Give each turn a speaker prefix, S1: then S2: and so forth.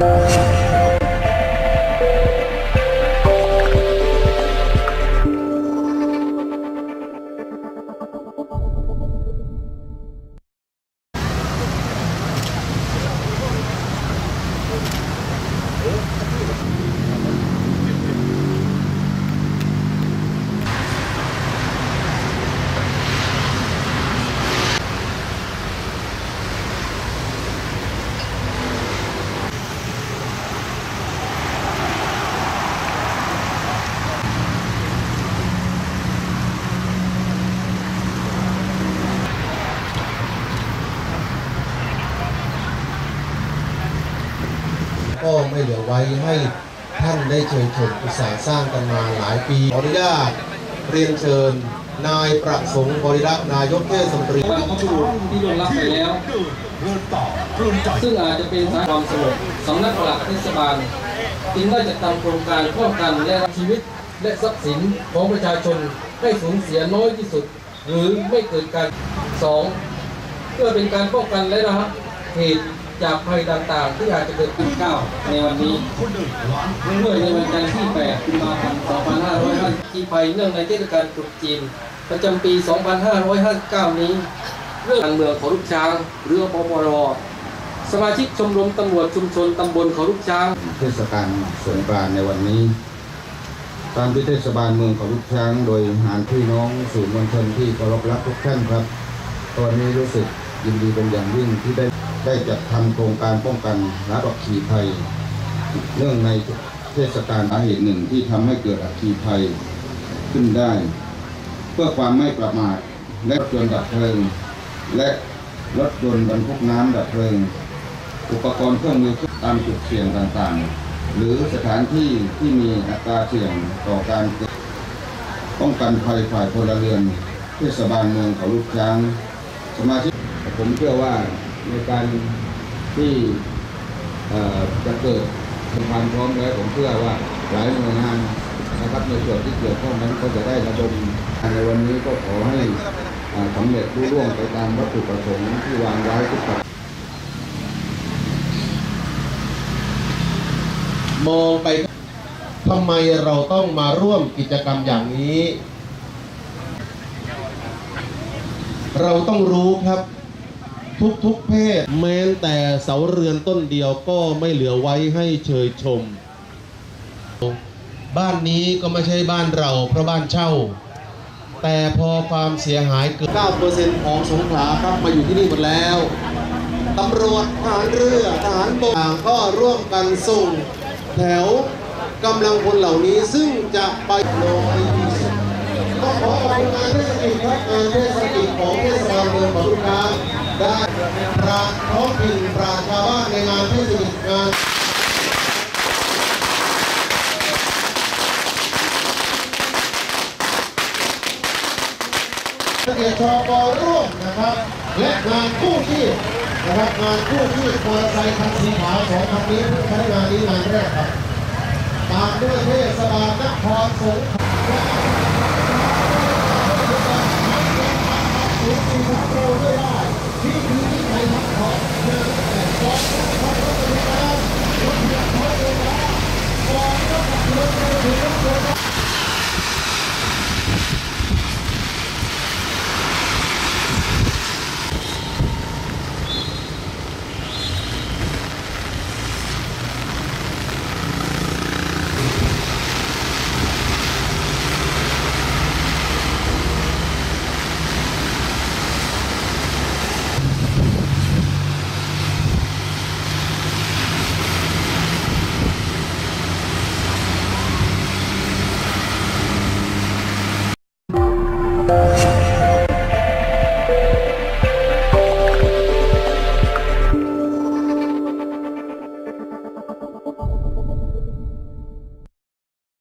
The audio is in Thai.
S1: Música ก็ไม่เหลือไว้ให้ท่านได้เชิญชมอุตสาห์สร้างกันมาหลายปีขออนุญาตเรียนเชิญ นายประสงค์บริรักษ์นายกเทศมนตรี
S2: บางครอบครัวที่ลงลับไปแล้ว ซึ่งอาจจะเป็นสาความสงบสำนักหลักเทศบาลจึงได้จัดทำโครงการป้องกันและชีวิตและทรัพย์สินของประชาชนให้สูญเสียน้อยที่สุด หรือไม่เกิดการสองเพื่อเป็นการป้องกันและระงับเหตุ จากภัยต่างๆ ที่อาจจะเกิดขึ้นเก้าในวันนี้เมื่อในวันจันทร์ที่8กุมภาพันธ์2555ที่ภัยเนื่องในเทศกาลตรุษจีน ประจำปี 2559 นี้เรื่องการเมืองของลูกช้างหรือปปรสมาชิกชมรมตำรวจชุมชนตำบลเขาลูกช้าง
S3: เทศกาลสงกรานต์ในวันนี้ตามที่เทศบาลเมืองเขาลูกช้าง โดยหารพี่น้องสื่อมวลชนที่เคารพรักทุกท่านครับ ตอนนี้รู้สึกยินดีเป็นอย่างยิ่งที่ได้ ได้จัดทำโครงการป้องกันและอัคคีภัย เนื่องในเทศกาลสาเหตุหนึ่งที่ทำให้เกิดอัคคีภัยขึ้นได้ เพื่อความไม่ประมาทและรถยนต์ดับเพลิง และรถยนต์บรรทุกน้ำดับเพลิง อุปกรณ์เครื่องมือตามจุดเสี่ยงต่างๆ หรือสถานที่ที่มีอัตราเสี่ยงต่อการเกิดป้องกันภัยฝ่ายพลเรือนเทศบาลเมืองเขาลูกช้าง สมาชิกผมเชื่อว่า ในการที่จะเกิดความพร้อมแล้วผมเชื่อว่าหลายหน่วยงานนะครับในส่วนที่เกี่ยวข้องนั้นก็จะได้ระดมในวันนี้ก็ขอให้สำเร็จรุ่ร่วงไปตามวัตถุประสงค์ที่วางไว้ทุกประการ
S1: มองไปทำไมเราต้องมาร่วมกิจกรรมอย่างนี้ เราต้องรู้ครับ ทุกๆเพศ แม้แต่เสาเรือนต้นเดียวก็ไม่เหลือไว้ให้เชยชม บ้านนี้ก็ไม่ใช่บ้านเราเพราะบ้านเช่า แต่พอความเสียหายเกิน9%ของสงขลาครับมาอยู่ที่นี่หมดแล้วตำรวจทหารเรือทหารบกต่างก็ร่วมกันส่ง แถวกำลังพลเหล่านี้ซึ่งจะไปโดยก็ขอขอบคุณงานเทศกิจครับงานเทศกิจของเทศบาลเมืองของลูกค้า ได้ปราท้องถิ่นปราชาวบ้านในงานเทศกิจงานเกียรติชกร่วมนะครับ และงานกู้ชีพนะครับงานกู้ชีพมอเตอร์ไซค์คันสีขาวสองคันนี้เพิ่งใช้งานนี้งานแรกครับตามด้วยเทศบาลนครสงขลา แล